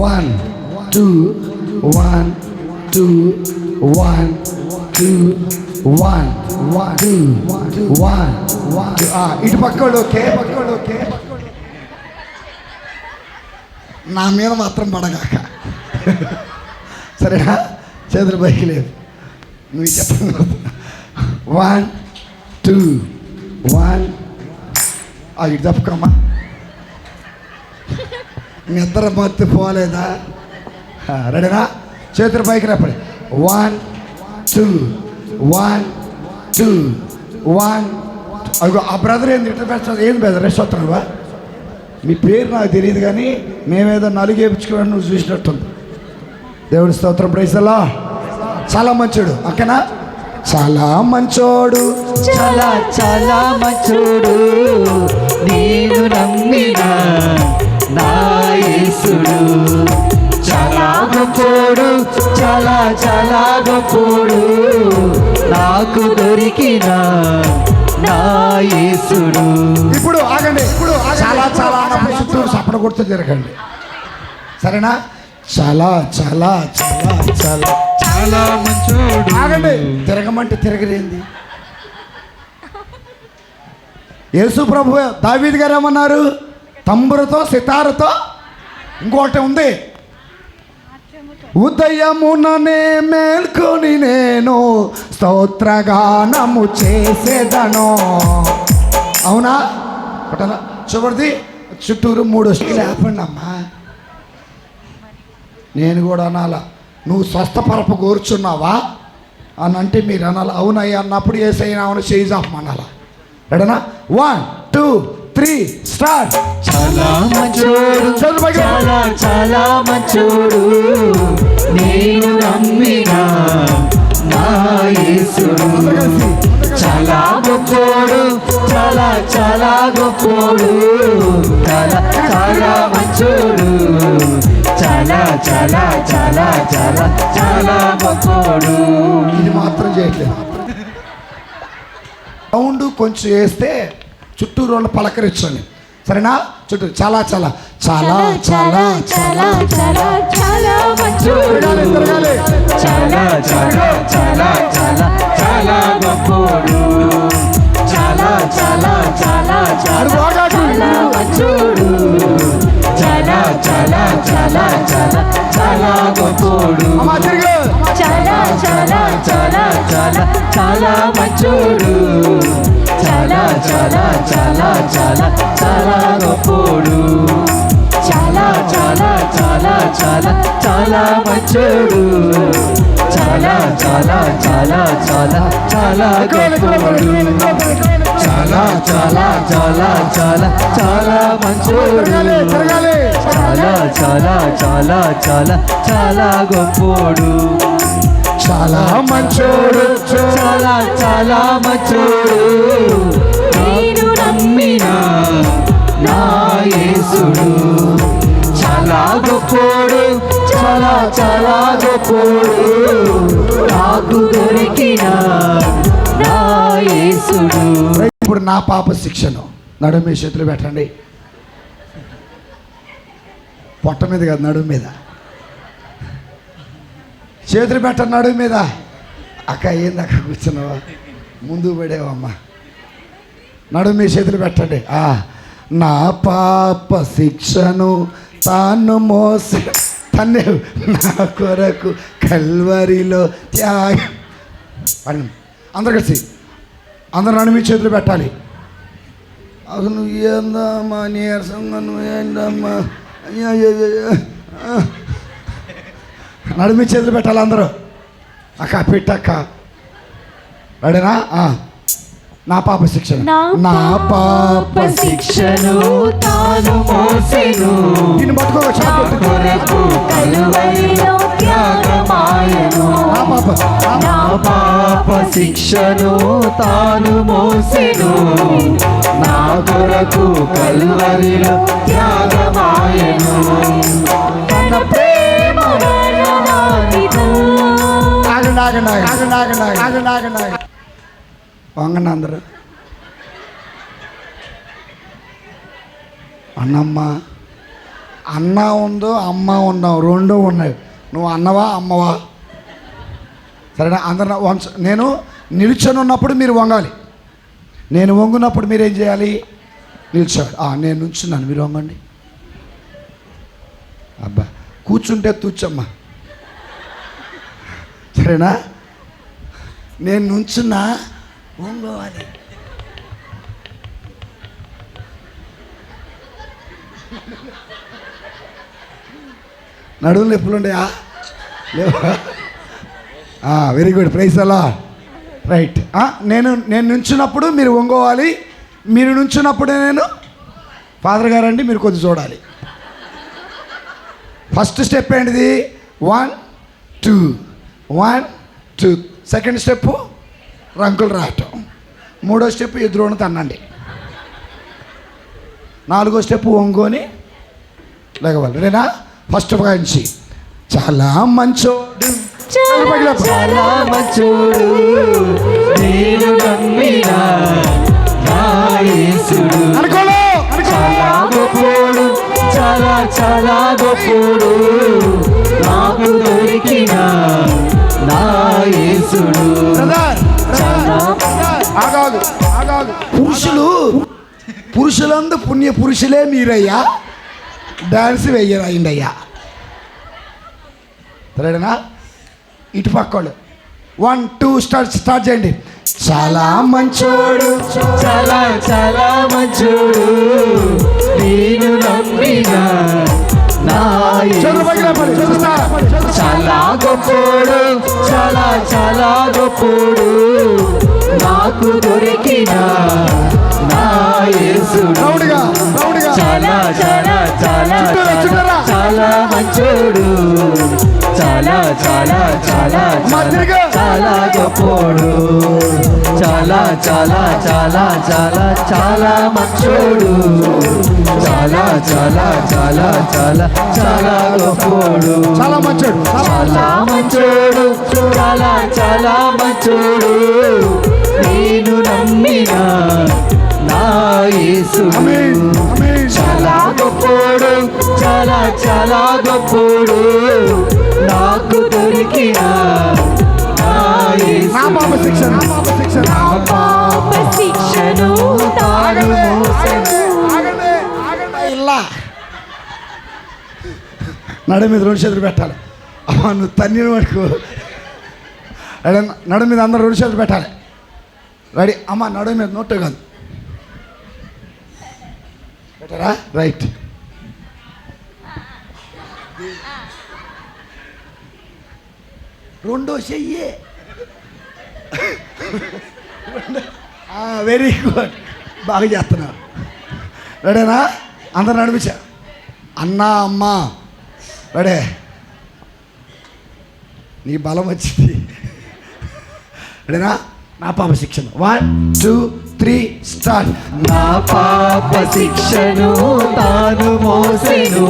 One two one two one two one one two one one ఇటు పక్కోడు okay పక్కోడు okay. నా మీద మాత్రం పడగాక. సరేనా? చేతులు పైకి లేదు నువ్వు చెప్పండి వన్ టూ వన్ ఇటు తప్పుకోమ్మా. నిద్ర మత్తు పోలేదా? రెడీనా? చేతులు పైకి రాపడి one two one two one అదిగో ఆ బ్రదర్ ఏంది? ఇట్లా పెట్టాలి ఏం బ్రదర్? రెస్ట్ వస్తున్నావా? మీ పేరు నాకు తెలియదు కానీ మేమేదో నలుగు నువ్వు చూసినట్టుంది. దేవుడి స్తోత్రం. ప్రైసలా చాలా మంచోడు. అక్కనా? చాలా మంచోడు. చాలా చాలా మంచోడు. నేను నమ్మినా నా యేసుడు. చాలా గొప్పోడు చాలా చాలా గొప్పోడు నాకు దొరికిన నా యేసుడు. ఇప్పుడు ఆగండి ఇప్పుడు చాలా చాలా అన్నప్పుడు చుట్టూ సపడ కొడుతూ తిరగండి సరేనా? చాలా చాలా చాలా చాలా. చాలా మంచోడు. ఆగండి. తిరగమంటే తిరగలేంది యేసు ప్రభు దావీద్ గారు ఏమన్నారు? తంబురతో సితారతో ఇంకోటి ఉంది. ఉదయముననే మేల్కొని నేను స్తోత్రగానము చేసేదను. అవునా? ఒకటనా చివరిది చుట్టూరు మూడు లేపండి అమ్మా. నేను కూడా అనాల నువ్వు స్వస్థపరపు కోరుచున్నావా? అని అంటే మీరు అనాలి అవునయ్యా అన్నప్పుడు ఏసైనా అవును చేయిజాఫ్ అనాలా ఎడనా? వన్ టూ త్రీ స్టార్ట్ చాలా మంచోడు చాలా చాలా మంచోడు. నేను నమ్మిన నా యేసుడు చాలా గొప్పోడు చాలా చాలా గొప్పోడు. చాలా చాలా మంచోడు. చాలా చాలా చాలా చాలా చాలా గొప్పోడు. ఇది మాత్రం చేయట్లేదు. సౌండ్ కొంచెం వేస్తే చుట్టూరు వాళ్ళు పలకరించండి సరేనా చుట్టూ చాలా చాలా చాలా చాలా చాలా చాలా చాలా చాలా చాలా చాలా చాలా చాలా గొప్పోడు చాలా చాలా చాలా చాలా చాలా చాలా చాలా చాలా చాలా చాలా గొప్పోడు చాలా చాలా చాలా చాలా చాలా మంచోడు చాలా చాలా చాలా చాలా చాలా గొప్పోడు చాలా చాలా చాలా చాలా చాలా మంచోడు చాలా చాలా చాలా చాలా చాలా గొప్పోడు చాలా చాలా చాలా చాలా చాలా మంచోడు చాలా చాలా చాలా చాలా చాలా గొప్పోడు చాలా మంచోడు చాలా చాలా మంచోడు. నేను నమ్మిన నా యేసుడు. చాలా గొప్పోడు చాలా చాలా గొప్పోడు. నాకు దొరికిన నా యేసుడు. ఇప్పుడు నా పాప శిక్షను నడుము మీ చేతులు పెట్టండి. పొట్ట మీద కాదు నడుము మీద. చేతులు పెట్టన్నాడు నడుము మీద. అక్క ఏంది అక్క కూర్చున్నావా? ముందు పడేవమ్మా. నడు మీ చేతులు పెట్టండి. ఆ, నా పాప శిక్షను తాను మోసి తన్నే నా కొరకు కల్వరిలో త్యాగం. అందరు కలిసి అందరు నన్ను మీ చేతులు పెట్టాలి. అసలు నువ్వు ఏందమ్మా నీరసంగా నువ్వు ఏందమ్మా? నడుమి చేతులు పెట్టాలి అందరూ. అక్క పెట్టక్క. రెడీనా? ఆ. నా పాప శిక్షణ. నా పాప శిక్షను తాను మోసెను. దీన్ని పట్టుకో నా చాలు. కొరకు కలువరిలో త్యాగమాయను నా పాప. నా నా పాప శిక్షను తాను మోసెను. నా కొరకు కలువరిలో త్యాగమాయను తన ప్రేమ వంగండి అందరూ. అన్నమ్మ అన్న ఉందో అమ్మ ఉన్నావు రెండు ఉన్నాయి. నువ్వు అన్నవా అమ్మవా? సరేనా? అందరు వంచ నేను నిల్చొని ఉన్నప్పుడు మీరు వంగాలి. నేను వంగునప్పుడు మీరు ఏం చేయాలి? నిల్చోవాలి. నేను నుంచున్నాను. మీరు వంగండి. అబ్బా కూర్చుంటే తూచమ్మా. సరేనా? నేను నుంచున్నా. వంగోవాలి. నడువులు నొప్పులు ఉండయా లేవా? వెరీ గుడ్ ప్రైజ్ అలా రైట్ నేను నేను నుంచున్నప్పుడు మీరు వంగోవాలి. మీరు నుంచున్నప్పుడు నేను ఫాదర్ గారండి మీరు కొద్ది చూడాలి. ఫస్ట్ స్టెప్ ఏంటిది? One two one two second step రంకులు రావటం. మూడో స్టెప్ ఎదురుని తన్నండి. నాలుగో స్టెప్ ఒంగోని లేకవాలి రేనా ఫస్ట్ నుంచి చాలా మంచోడు. చాలా చాలా మంచోడు. నేను నమ్మిన పురుషులందు పుణ్య పురుషులే మీరయ్యా. డాన్స్ వెయ్యరు అయిందయ్యా సరేనా? ఇటు పక్కోళ్ళు. వన్ టూ స్టార్ట్ స్టార్ట్ చేయండి. చాలా మంచోడు. చాలా చాలా మంచోడు. నేను నమ్మిన చాలా గొప్పోడు. చాలా చాలా గొప్పోడు. నాకు దొరికిన రౌడిగా రౌడిగా చాలా చాలా చాలా చాలా మంచోడు చాలా చాలా చాలా. చాలా గొప్పోడు చాలా చాలా చాలా చాలా చాలా మంచోడు చాలా చాలా చాలా చాలా చాలా గొప్పోడు చాలా మంచోడు చాలా మంచోడు చాలా చాలా మంచోడు నేను నమ్మిన నా యేసుడు ఆమేన్, ఆమేన్. చాలా గొప్పోడు చాలా చాలా గొప్పోడు. నాకు దొరికిన నా. పాప శిక్ష నా పాప శిక్షను. తాను ఇల్లా నడు మీద రెండు చేతులు పెట్టాలి. అమ్మా నువ్వు తన్నిన వరకు? నడు మీద అందరూ రెండు చేతులు పెట్టాలి. రెడీ అమ్మ నడు మీద నోట్ కాదు. బెటరా రైట్ రెండో చెయ్యే. వెరీ గుడ్ బాగా చేస్తున్నారు రెడేనా? అందరు నడిపించా. అన్నా అమ్మ. రెడే. నీ బలం వచ్చింది. రెడేనా? నా పాప శిక్షణ వన్ టూ త్రీ స్టార్ట్ నా పాప శిక్షను తాను మోసెను.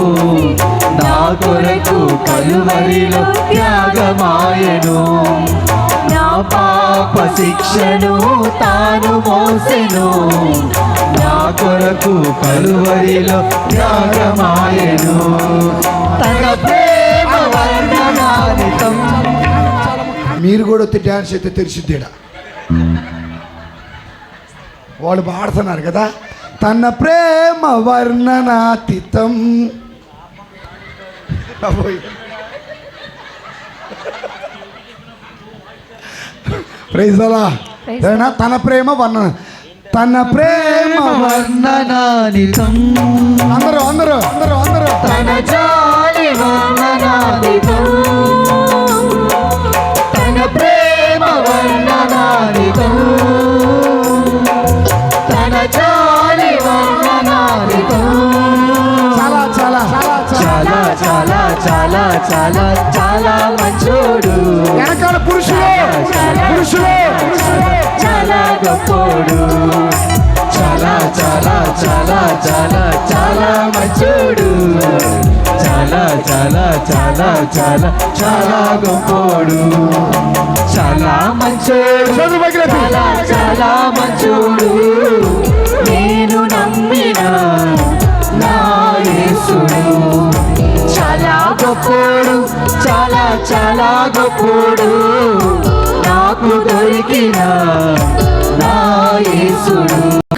నా కొరకు కలువరిలో త్యాగమాయను. నా పాప శిక్షను తాను మోసెను. నా కొరకు కలువరిలో త్యాగమాయను. తన ప్రేమ వర్ణనాలితం మీరు కూడా డ్యాన్స్ అయితే తెలిసిద్దేడా వాళ్ళు పాడుతున్నారు కదా. తన ప్రేమ వర్ణనాతీతం. ప్రైజ్ అలా? తన ప్రేమ వర్ణన. తన ప్రేమ వర్ణ వర్ణనాలితం అందరూ అందరూ అందరూ అందరూ. గొప్పోడు చాలా చాలా చాలా చాలా చాలా మంచోడు. చాలా చాలా చాలా చాలా చాలా గొప్పోడు. చాలా మంచోడు. చాలా చాలా మంచోడు. నేను నమ్మిన నా యేసుడు. చాలా గొప్పోడు చాలా చాలా గొప్పోడు. నాకు దొరికిన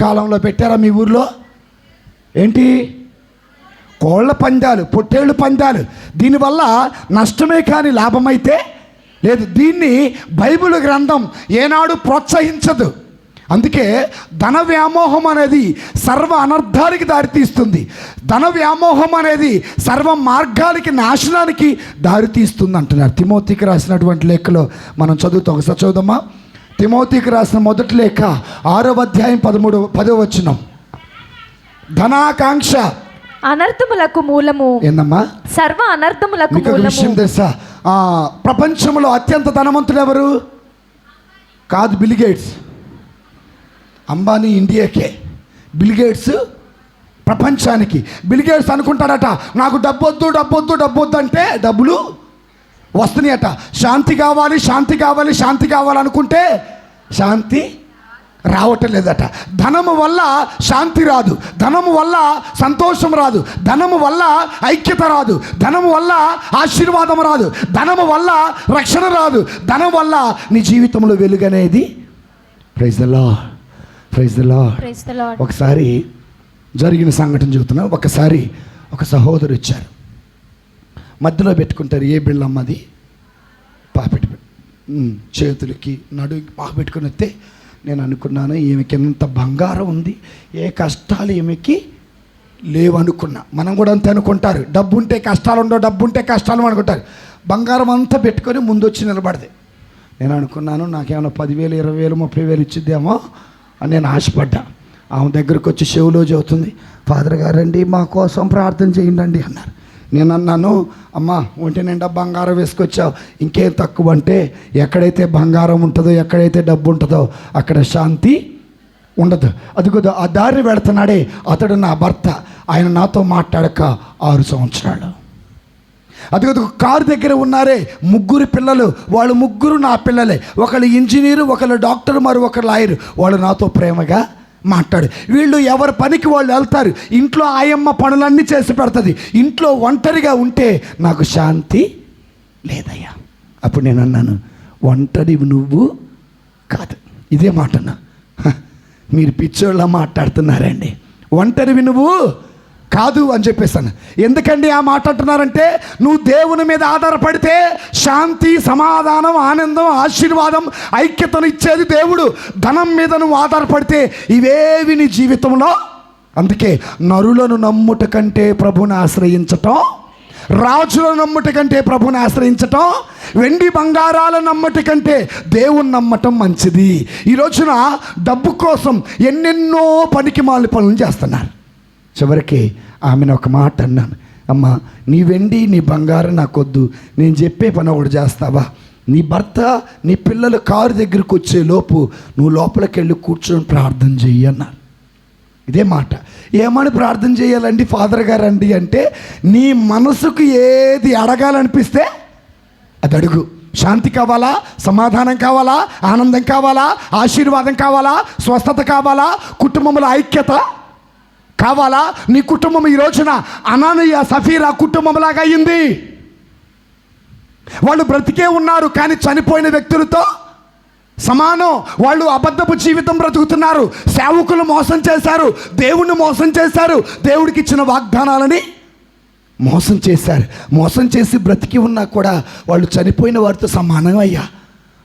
కాలంలో పెట్టారా మీ ఊర్లో? ఏంటి? కోళ్ళ పందాలు పొట్టేళ్ళు పందాలు. దీనివల్ల నష్టమే కానీ లాభమైతే? లేదు దీన్ని బైబిల్ గ్రంథం ఏనాడు ప్రోత్సహించదు. అందుకే ధన వ్యామోహం అనేది సర్వ అనర్థానికి దారితీస్తుంది. ధన వ్యామోహం అనేది సర్వ మార్గాలకి నాశనానికి దారితీస్తుంది అంటున్నారు. తిమోతికి రాసినటువంటి లేఖలో మనం చదువుతాం. ఒకసారి చదువుదామా? తిమోతికి రాసిన మొదటి లేఖ ఆరవ అధ్యాయం పదమూడు పదో వచ్చినాం ధనాకాంక్ష. అనర్థములకు మూలము. ఏందమ్మా? సర్వ అనర్థములకు మీకు విషయం తెలుసా? ప్రపంచంలో అత్యంత ధనవంతుడు ఎవరు? కాదు బిల్గేట్స్ అంబానీ ఇండియాకే. బిల్గేట్స్ ప్రపంచానికి. బిల్గేట్స్ అనుకుంటాడట నాకు డబ్బొద్దు డబ్బొద్దు డబ్బొద్దు అంటే డబ్బులు వస్తున్నాయట. శాంతి కావాలి శాంతి కావాలి శాంతి కావాలనుకుంటే శాంతి రావటం లేదట. ధనము వల్ల శాంతి రాదు. ధనము వల్ల సంతోషం రాదు. ధనము వల్ల ఐక్యత రాదు. ధనము వల్ల ఆశీర్వాదం రాదు. ధనము వల్ల రక్షణ రాదు. ధనం వల్ల నీ జీవితంలో వెలుగనేది. ప్రైజ్ లా ప్రైజ్ లా. ఒకసారి జరిగిన సంఘటన చెబుతున్నా. ఒకసారి ఒక సహోదరు వచ్చారు. మధ్యలో పెట్టుకుంటారు. ఏ బిళ్ళమ్మది పాపెట్టి చేతులకి నడు పాక పెట్టుకుని వస్తే నేను అనుకున్నాను ఈమెకి ఎంత బంగారం ఉంది ఏ కష్టాలు ఈమెకి లేవు అనుకున్నా మనం కూడా అంతే అనుకుంటారు. డబ్బు ఉంటే కష్టాలు ఉండవు డబ్బు ఉంటే కష్టాలు అనుకుంటారు. బంగారం అంతా పెట్టుకొని ముందు వచ్చి నిలబడదే. నేను అనుకున్నాను నాకేమైనా పదివేలు ఇరవై వేలు ముప్పై వేలు ఇచ్చిద్దేమో. అని నేను ఆశపడ్డా. ఆమె దగ్గరకు వచ్చి చెవులో చెబుతుంది ఫాదర్ గారండి మా కోసం ప్రార్థన చేయండి అన్నారు. నేను అన్నాను అమ్మా ఒంటి నిండా బంగారం వేసుకొచ్చావు. ఇంకేం తక్కువ అంటే ఎక్కడైతే బంగారం ఉంటుందో ఎక్కడైతే డబ్బు ఉంటుందో అక్కడ శాంతి ఉండదు. అదిగో ఆ దారిని వెళుతున్నాడే అతడు నా భర్త. ఆయన నాతో మాట్లాడక ఆరు సంవత్సరాలు. అదిగదు కారు దగ్గర ఉన్నారే ముగ్గురు పిల్లలు. వాళ్ళు ముగ్గురు నా పిల్లలే. ఒకళ్ళు ఇంజనీరు ఒకళ్ళు డాక్టర్ మరి ఒకళ్ళు లాయర్. వాళ్ళు నాతో ప్రేమగా మాట్లాడు. వీళ్ళు ఎవరి పనికి వాళ్ళు వెళ్తారు. ఇంట్లో ఆయమ్మ పనులన్నీ చేసి పెడుతుంది. ఇంట్లో ఒంటరిగా ఉంటే నాకు శాంతి లేదయ్యా. అప్పుడు నేను అన్నాను ఒంటరి నువ్వు కాదు. ఇదే మాట అన్నా మీరు పిచ్చోళ్ళ మాట్లాడుతున్నారండి. ఒంటరివి నువ్వు కాదు అని చెప్పేసాను ఎందుకండి ఆ మాట అంటున్నారంటే నువ్వు దేవుని మీద ఆధారపడితే శాంతి సమాధానం ఆనందం ఆశీర్వాదం ఐక్యతను ఇచ్చేది దేవుడు. ధనం మీద నువ్వు ఆధారపడితే ఇవేవి నీ జీవితంలో? అందుకే నరులను నమ్ముట కంటే ప్రభుని ఆశ్రయించటం రాజులను నమ్ముట కంటే ప్రభుని ఆశ్రయించటం వెండి బంగారాల నమ్మటి కంటే దేవుని నమ్మటం మంచిది. ఈ రోజున డబ్బు కోసం ఎన్నెన్నో పనికి మాలి పనులు చేస్తున్నారు. చివరికి ఆమెను ఒక మాట అన్నాను. అమ్మ నీ వెండి నీ బంగారం నాకొద్దు. నేను చెప్పే పని ఒకటి చేస్తావా? నీ భర్త నీ పిల్లలు కారు దగ్గరికి వచ్చే లోపు నువ్వు లోపలికి వెళ్ళి కూర్చొని ప్రార్థన చెయ్యి అన్నారు ఇదే మాట. ఏమని ప్రార్థన చేయాలండి ఫాదర్ గారు అండి అంటే నీ మనసుకు ఏది అడగాలనిపిస్తే అది అడుగు. శాంతి కావాలా? సమాధానం కావాలా? ఆనందం కావాలా? ఆశీర్వాదం కావాలా? స్వస్థత కావాలా? కుటుంబంలో ఐక్యత కావాలా? నీ కుటుంబం ఈ రోజున అనానయ్య సఫీరా కుటుంబంలాగా అయింది. వాళ్ళు బ్రతికే ఉన్నారు కానీ చనిపోయిన వ్యక్తులతో సమానం. వాళ్ళు అబద్ధపు జీవితం బ్రతుకుతున్నారు. సేవకులు మోసం చేశారు దేవుణ్ణి మోసం చేశారు దేవుడికి ఇచ్చిన వాగ్దానాలని మోసం చేశారు. మోసం చేసి బ్రతికి ఉన్నా కూడా వాళ్ళు చనిపోయిన వారితో సమానం అయ్యా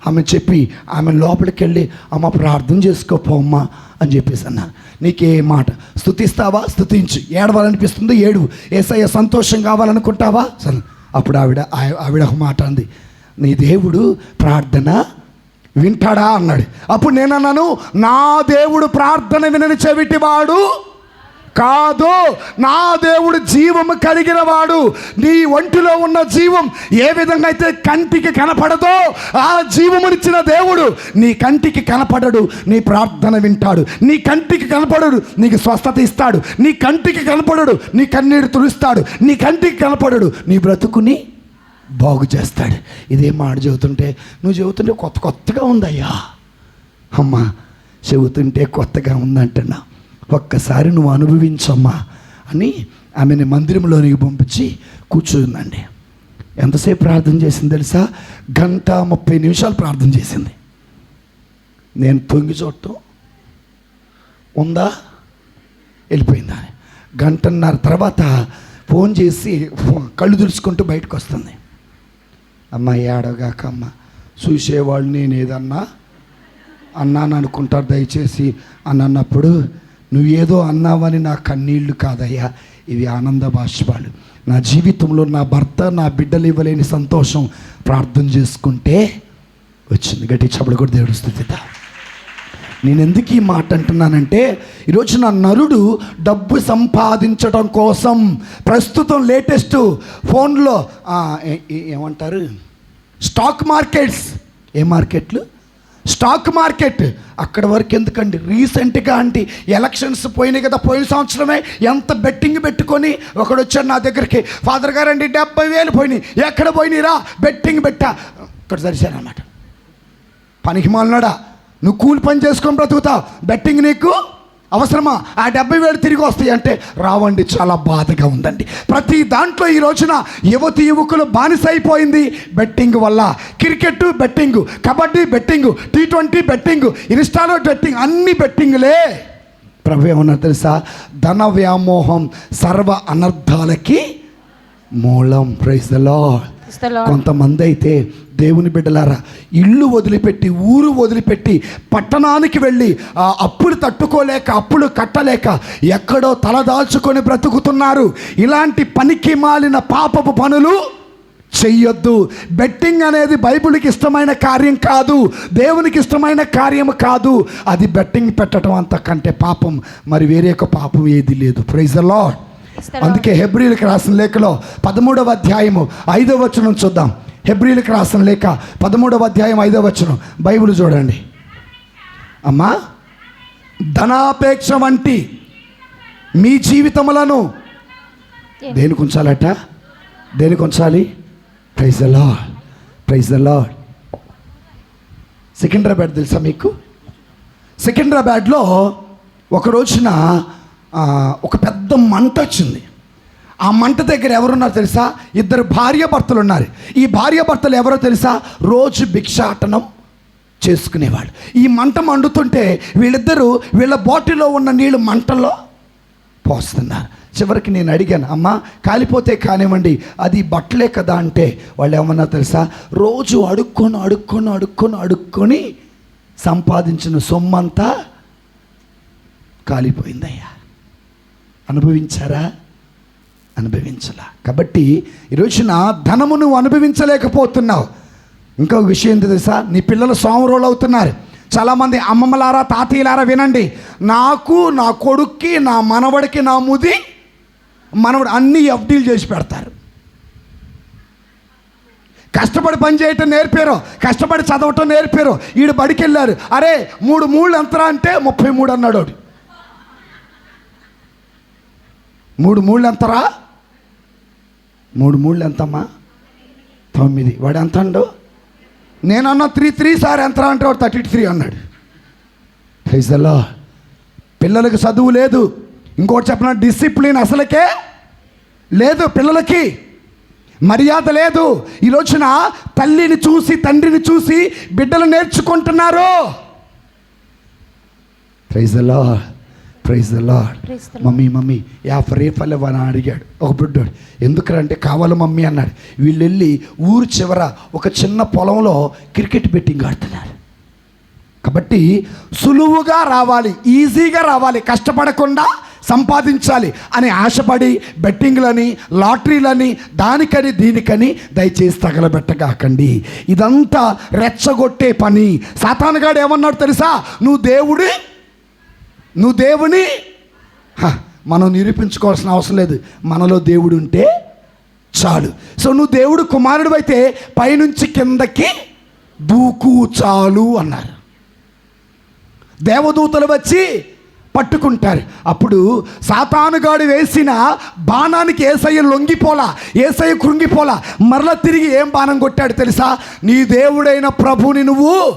ఆమె చెప్పి ఆమె లోపలికి వెళ్ళి అమ్మ ప్రార్థన చేసుకోపోమ్మా అని చెప్పేసి అన్నారు. నీకే మాట. స్థుతిస్తావా స్థుతించు ఏడవాలనిపిస్తుంది? ఏడు. ఏసయ్య సంతోషం కావాలనుకుంటావా? సరే. అప్పుడు ఆవిడ ఆవిడ ఒక మాట అంది. నీ దేవుడు ప్రార్థన వింటాడా? అన్నాడు. అప్పుడు నేనన్నాను నా దేవుడు ప్రార్థన వినని చెవిటివాడు కాదు నా దేవుడు జీవము కలిగిన వాడు నీ ఒంటిలో ఉన్న జీవం ఏ విధంగా అయితే కంటికి కనపడదో ఆ జీవమునిచ్చిన దేవుడు నీ కంటికి కనపడడు నీ ప్రార్థన వింటాడు. నీ కంటికి కనపడడు నీకు స్వస్థత ఇస్తాడు. నీ కంటికి కనపడడు నీ కన్నీరు తులుస్తాడు నీ కంటికి కనపడడు నీ బ్రతుకుని బాగు చేస్తాడు. ఇదే మాట చెబుతుంటే నువ్వు చెబుతుంటే కొత్త కొత్తగా ఉందయ్యా. అమ్మా చెబుతుంటే కొత్తగా ఉందంటున్నా. ఒక్కసారి నువ్వు అనుభవించమ్మా అని ఆమెని మందిరంలోనికి పంపించి కూర్చుందండి. ఎంతసేపు ప్రార్థన చేసింది తెలుసా? గంట ముప్పై నిమిషాలు ప్రార్థన చేసింది. నేను తొంగి చూడటం ఉందా? వెళ్ళిపోయిందా అని గంటన్నర తర్వాత ఫోన్ చేసి ఫో- కళ్ళు తుడుచుకుంటూ బయటకు వస్తుంది. అమ్మ ఏడగాక అమ్మ. చూసేవాళ్ళు నేను ఏదన్నా అన్నాను అనుకుంటారు దయచేసి అని అన్నప్పుడు నువ్వేదో అన్నావని నా కన్నీళ్ళు కాదయ్యా. ఇవి ఆనంద బాష్పాలు. నా జీవితంలో నా భర్త నా బిడ్డలు ఇవ్వలేని సంతోషం ప్రార్థన చేసుకుంటే వచ్చింది. గట్టి చప్పుడు కూడా దేవుడు స్థుతిద్దాం? నేను ఎందుకు ఈ మాట అంటున్నానంటే ఈరోజు నా నరుడు డబ్బు సంపాదించడం కోసం ప్రస్తుతం లేటెస్ట్ ఫోన్లో ఏమంటారు? Stock markets. ఏ మార్కెట్లు? Stock market. అక్కడ వరకు ఎందుకండి? రీసెంట్గా అంటే ఎలక్షన్స్ పోయినాయి కదా పోయిన సంవత్సరమే ఎంత బెట్టింగ్ పెట్టుకొని ఒకడు వచ్చాడు నా దగ్గరికి ఫాదర్ గారండి డెబ్బై వేలు పోయినాయి ఎక్కడ పోయినాయిరా బెట్టింగ్ పెట్టా. ఇక్కడ సరిశానమాట పనికి మాలినాడా? నువ్వు కూలి పని చేసుకొని బ్రతుకుతావు బెట్టింగ్ నీకు అవసరమా? ఆ డెబ్బై వేలు తిరిగి వస్తాయి అంటే రావండి చాలా బాధగా ఉందండి. ప్రతి దాంట్లో ఈ రోజున యువతి యువకులు బానిస అయిపోయింది బెట్టింగ్ వల్ల cricket betting kabaddi betting T twenty betting ఇన్స్టాలో బెట్టింగ్ అన్ని బెట్టింగ్లే. ప్రభు ఏమన్నా తెలుసా? ధన వ్యామోహం సర్వ అనర్థాలకి మూలం. Praise Lord. కొంతమంది అయితే దేవుని బిడ్డలారా ఇల్లు వదిలిపెట్టి ఊరు వదిలిపెట్టి పట్టణానికి వెళ్ళి ఆ అప్పులు తట్టుకోలేక అప్పులు కట్టలేక ఎక్కడో తలదాల్చుకొని బ్రతుకుతున్నారు. ఇలాంటి పనికి మాలిన పాపపు పనులు చెయ్యొద్దు. బెట్టింగ్ అనేది బైబిల్కి ఇష్టమైన కార్యం కాదు. దేవునికి ఇష్టమైన కార్యం కాదు. అది బెట్టింగ్ పెట్టడం అంతకంటే పాపం. మరి వేరే ఒక పాపం ఏది లేదు. ప్రైజ్ ద అందుకే హెబ్రిలకు రాసిన లేఖలో పదమూడవ అధ్యాయము ఐదవ వచనం చూద్దాం. హెబ్రిలకు రాసిన లేఖ పదమూడవ అధ్యాయం ఐదవ వచనం. బైబిల్ చూడండి. అమ్మా ధనాపేక్ష వంటి మీ జీవితములను దేనికి ఉంచాలట దేనికి ఉంచాలి praise the Lord praise the Lord Secunderabad తెలుసా మీకు? సికింద్రాబాద్లో ఒక రోజున ఒక పెద్ద మంట వచ్చింది. ఆ మంట దగ్గర ఎవరున్నారు తెలుసా? ఇద్దరు భార్య భర్తలు ఉన్నారు. ఈ భార్య భర్తలు ఎవరో తెలుసా? రోజు భిక్షాటనం చేసుకునేవాళ్ళు. ఈ మంట మండుతుంటే వీళ్ళిద్దరూ వీళ్ళ బాటిల్లో ఉన్న నీళ్ళు మంటల్లో పోస్తున్నారు. చివరికి నేను అడిగాను అమ్మ కాలిపోతే కానివ్వండి అది బట్టలే కదా అంటే వాళ్ళు ఏమన్నా తెలుసా? రోజు అడుక్కొని అడుక్కొని అడుక్కొని అడుక్కొని సంపాదించిన సొమ్మంతా కాలిపోయిందయ్యా. అనుభవించారా? అనుభవించలా. కాబట్టి ఈరోజు నా ధనము నువ్వు అనుభవించలేకపోతున్నావు. ఇంకొక విషయం ఏంటి తెలుసా? నీ పిల్లలు సోమరోలు అవుతున్నారు. చాలామంది అమ్మమ్మలారా తాతయ్యలారా వినండి. నాకు నా కొడుక్కి నా మనవడికి నా ముది మనవడు అన్ని ఎఫ్డీలు చేసి పెడతారు. కష్టపడి పని చేయటం నేర్పారు. కష్టపడి చదవటం నేర్పారు. ఈడు బడికి వెళ్ళారు అరే మూడు మూడు ఎంతరా అంటే ముప్పై మూడు అన్నాడు వాడు. మూడు మూళ్ళు ఎంతరా మూడు మూడు ఎంతమ్మా తొమ్మిది. వాడు ఎంత అండు నేనన్నా త్రీ త్రీ సార్ ఎంతరా అంటే వాడు థర్టీ త్రీ అన్నాడు. ఫైజల్లా పిల్లలకు చదువు లేదు. ఇంకోటి చెప్పిన డిసిప్లిన్ అసలుకే లేదు పిల్లలకి. మర్యాద లేదు. ఈ రోజున తల్లిని చూసి తండ్రిని చూసి బిడ్డలు నేర్చుకుంటున్నారు. Praise praise Lord. Mummy mummy యాభై రేపలు అని అడిగాడు. ఒక బిడ్డాడు ఎందుకంటే కావాలి మమ్మీ అన్నాడు. వీళ్ళు వెళ్ళి ఊరు చివర ఒక చిన్న పొలంలో క్రికెట్ బెట్టింగ్ ఆడుతున్నారు. కాబట్టి సులువుగా రావాలి ఈజీగా రావాలి కష్టపడకుండా సంపాదించాలి అని ఆశపడి బెట్టింగ్లని లాటరీలని దానికని దీనికని దయచేసి తగలబెట్టగాకండి. ఇదంతా రెచ్చగొట్టే పని. సాతానుగాడు ఏమన్నాడు తెలుసా? నువ్వు దేవుడి నువ్వు దేవుని? హ, మనం నిరూపించుకోవాల్సిన అవసరం లేదు. మనలో దేవుడు ఉంటే చాలు. సో నువ్వు దేవుడు కుమారుడు అయితే పైనుంచి కిందకి దూకు చాలు అన్నారు. దేవదూతలు వచ్చి పట్టుకుంటారు. అప్పుడు సాతానుగాడు వేసిన బాణానికి ఏసయ్య లొంగిపోలా ఏసయ్య కృంగిపోలా మరల తిరిగి ఏం బాణం కొట్టాడు తెలుసా? నీ దేవుడైన ప్రభుని నువ్వు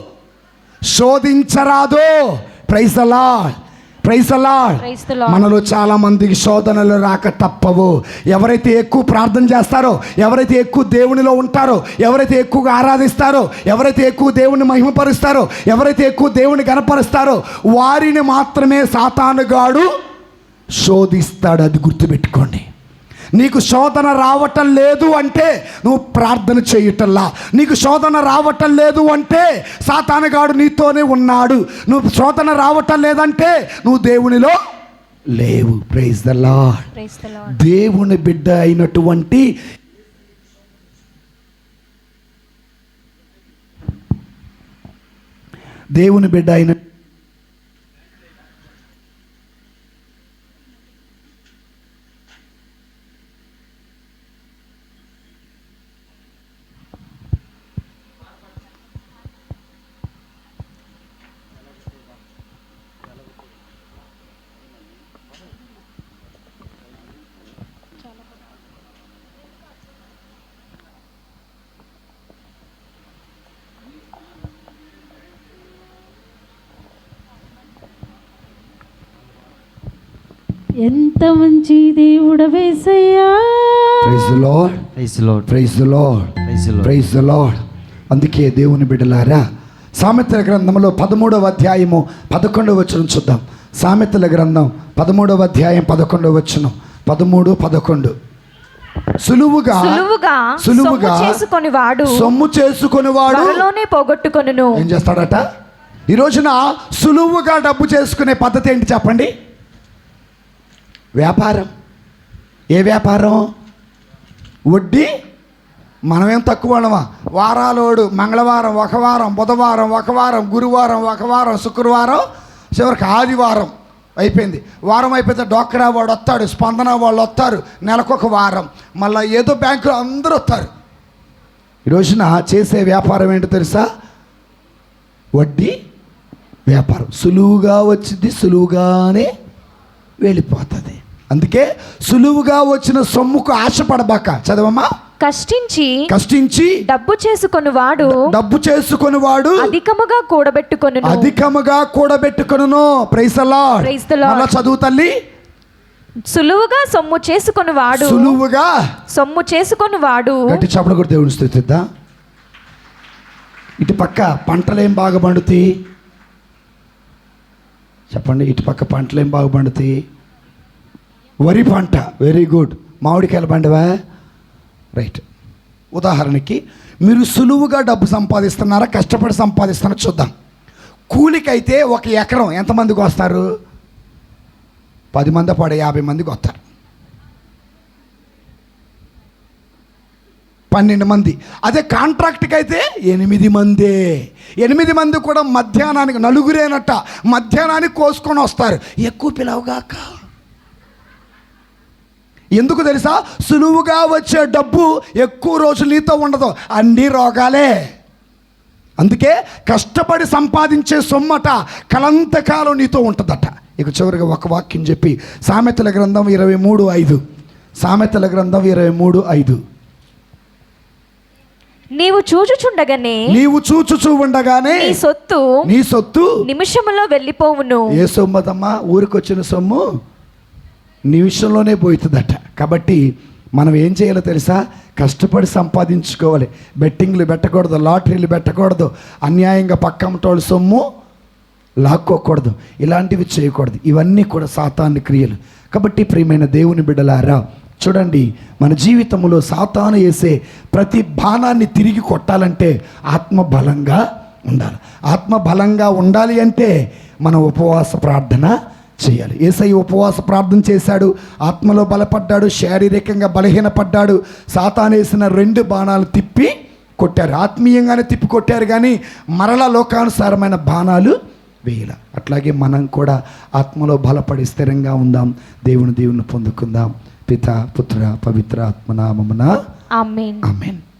శోధించరాదో. ప్రైజ్ అలా ప్రైజ్ అలాడ్ Praise the Lord. మనలో చాలా మందికి శోధనలు రాక తప్పవు. ఎవరైతే ఎక్కువ ప్రార్థన చేస్తారో ఎవరైతే ఎక్కువ దేవునిలో ఉంటారో ఎవరైతే ఎక్కువగా ఆరాధిస్తారో ఎవరైతే ఎక్కువ దేవుని మహిమపరుస్తారో ఎవరైతే ఎక్కువ దేవుని గనపరుస్తారో వారిని మాత్రమే సాతానుగాడు శోధిస్తాడు. అది గుర్తుపెట్టుకోండి. నీకు శోధన రావటం లేదు అంటే నువ్వు ప్రార్థన చేయటల్లా. నీకు శోధన రావటం లేదు అంటే సాతానుగాడు నీతోనే ఉన్నాడు. నువ్వు శోధన రావటం లేదంటే నువ్వు దేవునిలో లేవు. Praise the. దేవుని బిడ్డ అయినటువంటి దేవుని బిడ్డ అయిన ఎంత మంచి దేవుడ వేసయ్యా. Praise Lord praise Lord praise Lord praise Lord praise Lord అందుకే దేవుని బిడ్డలారా సామెతల గ్రంథంలో పదమూడవ అధ్యాయము పదకొండవ వచనం చూద్దాం. సామెతల గ్రంథం పదమూడవ అధ్యాయం పదకొండవ వచనం. పదమూడు పదకొండు. సులువుగా సులువుగా సులువుగా సొమ్ము చేసుకొని వాడు సొమ్ము చేసుకుని వాడు త్వరలోనే పోగొట్టుకొనును. ఏం చేస్తాడట? ఈ రోజున సులువుగా డబ్బు చేసుకునే పద్ధతి ఏంటి చెప్పండి? వ్యాపారం. ఏ వ్యాపారం? వడ్డీ? మనమేం తక్కువ వాళ్ళమా? వారాలోడు మంగళవారం ఒక వారం బుధవారం ఒక వారం గురువారం ఒక వారం శుక్రవారం చివరికి ఆదివారం అయిపోయింది. వారం అయిపోతే డోక్రా వాడు వస్తాడు స్పందన వాళ్ళు వస్తారు నెలకొక వారం. మళ్ళీ ఏదో బ్యాంకులో అందరూ వస్తారు. ఈ రోజున చేసే వ్యాపారం ఏంటో తెలుసా? వడ్డీ వ్యాపారం. సులువుగా వచ్చింది సులువుగానే వెళ్ళిపోతుంది. అందుకే సులువుగా వచ్చిన సొమ్ముకు ఆశపడబాక. చదవమ్మా. కష్టించి కష్టించి డబ్బు చేసుకొని వాడు డబ్బు చేసుకొని వాడు అధికముగా కూడబెట్టుకొనును. అధికముగా the Lord. మళ్ళా చదువు తల్లి. సులువుగా సొమ్ము చేసుకొని వాడు సులువుగా సొమ్ము చేసుకొని వాడు గట్టి చప్పుడు కూడా దేవుని స్థుతిద్దా? ఇటు పక్క పంటలు ఏం బాగా పండుతాయి చెప్పండి ఇటు పక్క పంటలు ఏం బాగా పండుతాయి వరి పంట. వెరీ గుడ్ మామిడికాయల పండువా రైట్ ఉదాహరణకి మీరు సులువుగా డబ్బు సంపాదిస్తున్నారా కష్టపడి సంపాదిస్తున్నారా చూద్దాం. కూలికైతే ఒక ఎకరం ఎంతమందికి వస్తారు? పది మంది పడే యాభై మందికి వస్తారు. పన్నెండు మంది. అదే కాంట్రాక్ట్కి అయితే ఎనిమిది మందే. ఎనిమిది మంది కూడా మధ్యాహ్నానికి నలుగురేనట్ట మధ్యాహ్నానికి కోసుకొని వస్తారు. ఎక్కువ పిలవగాక. ఎందుకు తెలుసా? సులువుగా వచ్చే డబ్బు ఎక్కువ రోజులు నీతో ఉండదు. అన్ని రోగాలే. అందుకే కష్టపడి సంపాదించే సొమ్మట కలంతకాలం నీతో ఉంటుందట. ఇక చివరిగా ఒక వాక్యం చెప్పి సామెతల గ్రంథం ఇరవై మూడు ఐదు. సామెతల గ్రంథం ఇరవై మూడు ఐదు. నీవు చూచుచుండగానే నీవు చూచుచూ ఉండగానే నీ సొత్తు నీ సొత్తు నిమిషములో వెళ్ళిపోవును. ఏ సొమ్మదమ్మా ఊరికొచ్చిన సొమ్ము? నిమిషంలోనే పోతుందట కాబట్టి మనం ఏం చేయాలో తెలుసా? కష్టపడి సంపాదించుకోవాలి. బెట్టింగ్లు పెట్టకూడదు లాటరీలు పెట్టకూడదు అన్యాయంగా పక్కమటోళ్ళ సొమ్ము లాక్కోకూడదు. ఇలాంటివి చేయకూడదు. ఇవన్నీ కూడా సాతాను క్రియలు. కాబట్టి ప్రియమైన దేవుని బిడ్డలారా చూడండి మన జీవితంలో సాతాను వేసే ప్రతి బాణాన్ని తిరిగి కొట్టాలంటే ఆత్మ బలంగా ఉండాలి. ఆత్మ బలంగా ఉండాలి అంటే మన ఉపవాస ప్రార్థన చేయాలి. ఏసై ఉపవాస ప్రార్థన చేశాడు. ఆత్మలో బలపడ్డాడు. శారీరకంగా బలహీనపడ్డాడు. సాతానేసిన రెండు బాణాలు తిప్పి కొట్టారు. ఆత్మీయంగానే తిప్పి కొట్టారు కానీ మరల లోకానుసారమైన బాణాలు వేయాల. అట్లాగే మనం కూడా ఆత్మలో బలపడి స్థిరంగా ఉందాం. దేవుని దేవుని పొందుకుందాం. పిత పుత్ర పవిత్ర ఆత్మనామమున ఆమేన్. ఆమెన్.